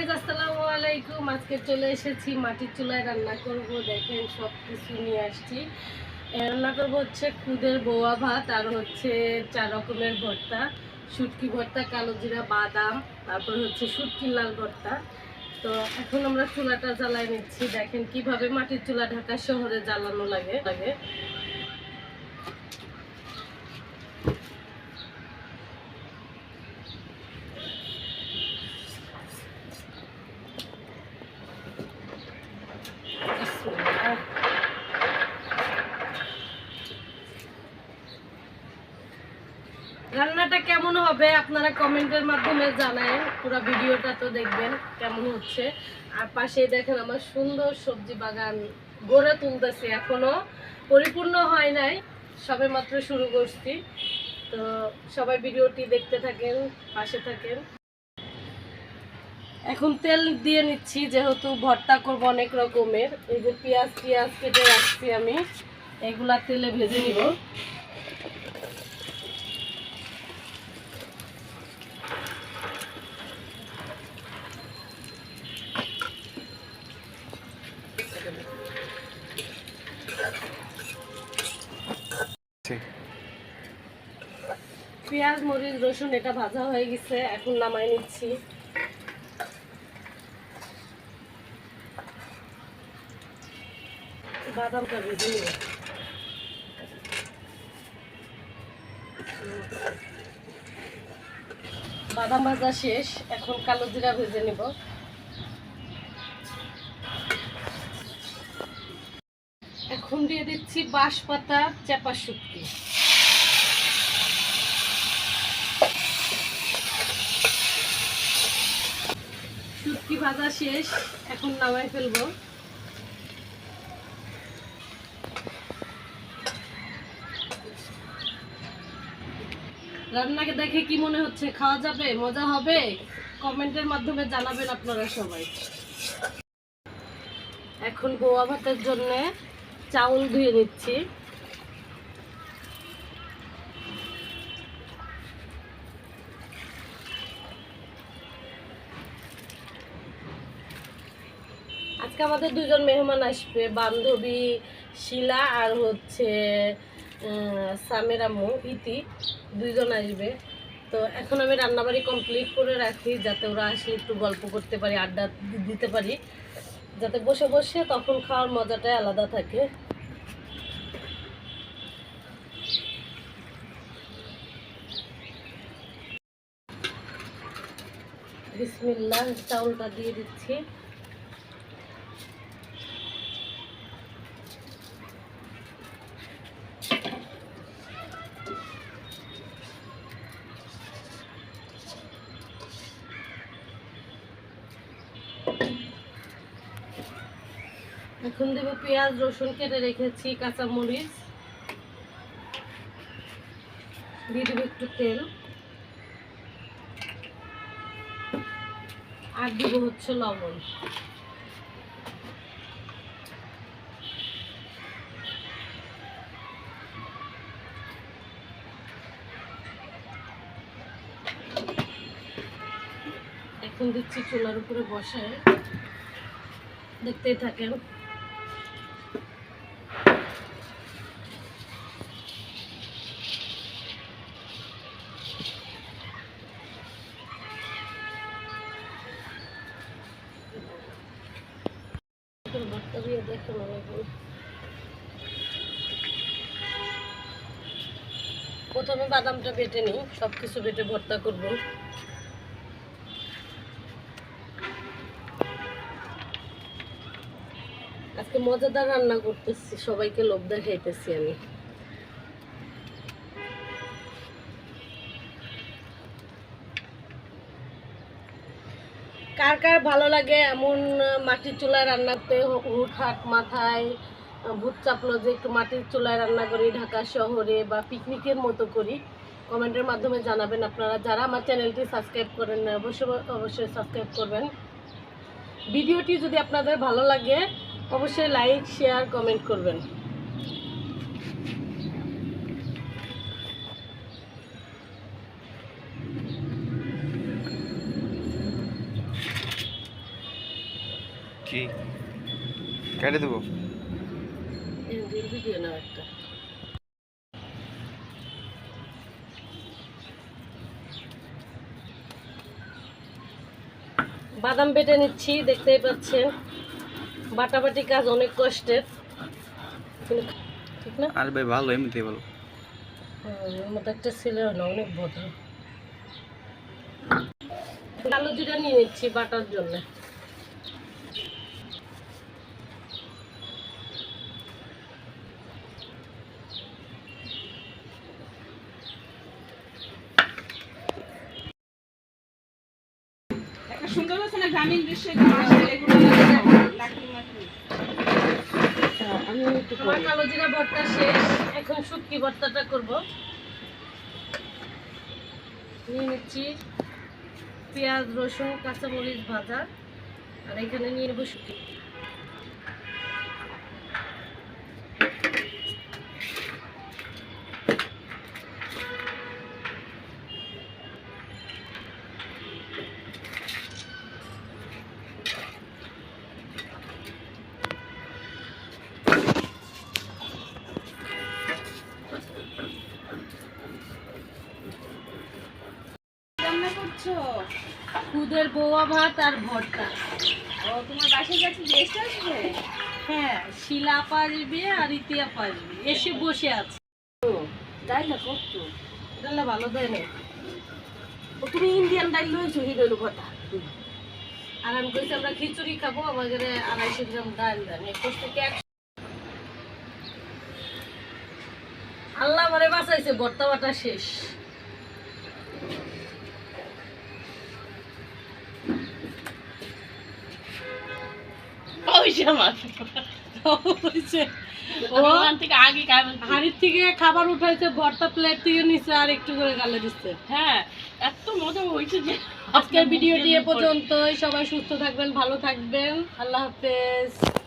Guys আসসালামু আলাইকুম। আজকে চলে এসেছি, মাটির চুলায় রান্না করব। দেখেন সব কিছু নিয়ে আসছি। রান্না করব হচ্ছে খুদের বোয়া ভাত আর হচ্ছে চার রকমের ভর্তা। শুটকি ভর্তা, কালো জিরা, বাদাম, তারপর হচ্ছে শুটকি লাল ভর্তা। তো এখন আমরা চুলাটা জ্বালাই নিচ্ছি। দেখেন কীভাবে মাটির চুলা ঢাকা শহরে জ্বালানো লাগে। লাগে বিসমিল্লাহ। রান্নাটা কেমন হবে আপনারা কমেন্টের মাধ্যমে জানায়। পুরো ভিডিওটা তো দেখবেন কেমন হচ্ছে। আর পাশেই দেখেন আমার সুন্দর সবজি বাগান গড়ে তুলতেছি এখনও। পরিপূর্ণ হয় নাই, সবে মাত্র শুরু করছি। তো সবাই ভিডিওটি দেখতে থাকেন, পাশে থাকেন। এখন তেল দিয়ে নিচ্ছি, যেহেতু ভর্তা করব অনেক রকমের। এই যে পেঁয়াজ পেঁয়াজ কেটে রাখছি আমি। এগুলা তেলে ভেজে নিব। পেঁয়াজ, মরিচ, রসুন, এটা ভাজা হয়ে গেছে, এখন নামাই নিচ্ছি। বাদামটা ভেজে নিব। বাদাম ভাজা শেষ, এখন কালো জিরা ভেজে নিব। এখন দিয়ে দিচ্ছি বাঁশ পাতা চাপা শুটকি শুটকি ভাজা শেষ, এখন নামাই ফেলব। রান্নাকে দেখে কি মনে হচ্ছে, খাওয়া যাবে, মজা হবে? কমেন্টের মাধ্যমে জানাবেন আপনারা সবাই। এখন গোয়া ভাতের জন্য চাউল ধুয়ে নিচ্ছি। আজকে আমাদের দুজন মেহমান আসবে, বান্ধবী শিলা আর হচ্ছে সামের আম্মু ইতি, দুইজন আসবে। তো এখন আমি রান্নাবাড়ি কমপ্লিট করে রাখি, যাতে ওরা আসলে একটু গল্প করতে পারি, আড্ডা দিতে পারি। যাতে বসে বসে তখন খাওয়ার মজাটাই আলাদা থাকে। বিসমিল্লাহ, চাউলটা দিয়ে দিচ্ছি। এখন দেব পেঁয়াজ, রসুন কেটে রেখেছি, কাঁচামরিচ। দিয়ে দেবো একটু তেল। আর দিব হচ্ছে লবণ। এখন দিচ্ছি চুলার উপরে বসায়। দেখতেই থাকেন। ভর্তা প্রথমে বাদামটা বেটে নিই সব কিছু বেটে ভর্তা করব। আজকে মজাদার রান্না করতেছি, সবাইকে লোভ দেখাইতেছি আমি। কার কার ভালো লাগে এমন মাটির চুলায় রান্নাতে হুট হাট মাথায় ভূত চাপলো যে একটু মাটির চুলায় রান্না করি, ঢাকা শহরে বা পিকনিকের মতো করি, কমেন্টের মাধ্যমে জানাবেন আপনারা। যারা আমার চ্যানেলটি সাবস্ক্রাইব করেন অবশ্যই অবশ্যই সাবস্ক্রাইব করবেন। ভিডিওটি যদি আপনাদের ভালো লাগে অবশ্যই লাইক শেয়ার কমেন্ট করবেন। কি? কেটে দেবো? ভিডিও একটা। বাদাম বেটে নিচ্ছি দেখতেই পাচ্ছেন। বাটাবাটি কাজ অনেক কষ্টের। ঠিক না? আর ভাই ভালো এমনিতেই ভালো। হুম, ওর মতো একটা ছেলে হয় না অনেক ভদ্র। আলু দুটা নিয়ে নিচ্ছি বাটার জন্য। একটা সুন্দর আছে না গ্রামীণ দৃশ্যে আমার কালো জিরা ভর্তা শেষ এখন শুটকি ভর্তাটা করব। নিয়ে নিচ্ছি পেঁয়াজ রসুন কাঁচামরিচ ভাজা আর এখানে নিয়ে নেব শুটকি। করছ? খুদের বৌয়া ভাত আর ভর্তা। ও তোমার বাসায় যাচ্ছে গেস্ট আসবে? হ্যাঁ শিলা পারবে আর ইতিয়া পারবে। এসে বসে আছে। ডাইলা করতো তাহলে ভালো দেয় না। ও তুমি ইন্ডিয়ান ডাইল লইছো হিরোর কথা। আর আমি কইছি আমরা খিচুড়ি খাব আমাদের আড়াইশো গ্রাম ডাল দেন। একুশ থেকে আল্লাহ আমারে বাঁচাইছে ভর্তা বাটা শেষ। হাড়ির থেকে খাবার উঠাইছে ভর্তা থেকে নিচে আর একটু করে গালে দিচ্ছে হ্যাঁ এত মজা আজকের ভিডিওটি সবাই সুস্থ থাকবেন, ভালো থাকবেন। আল্লাহ হাফেজ।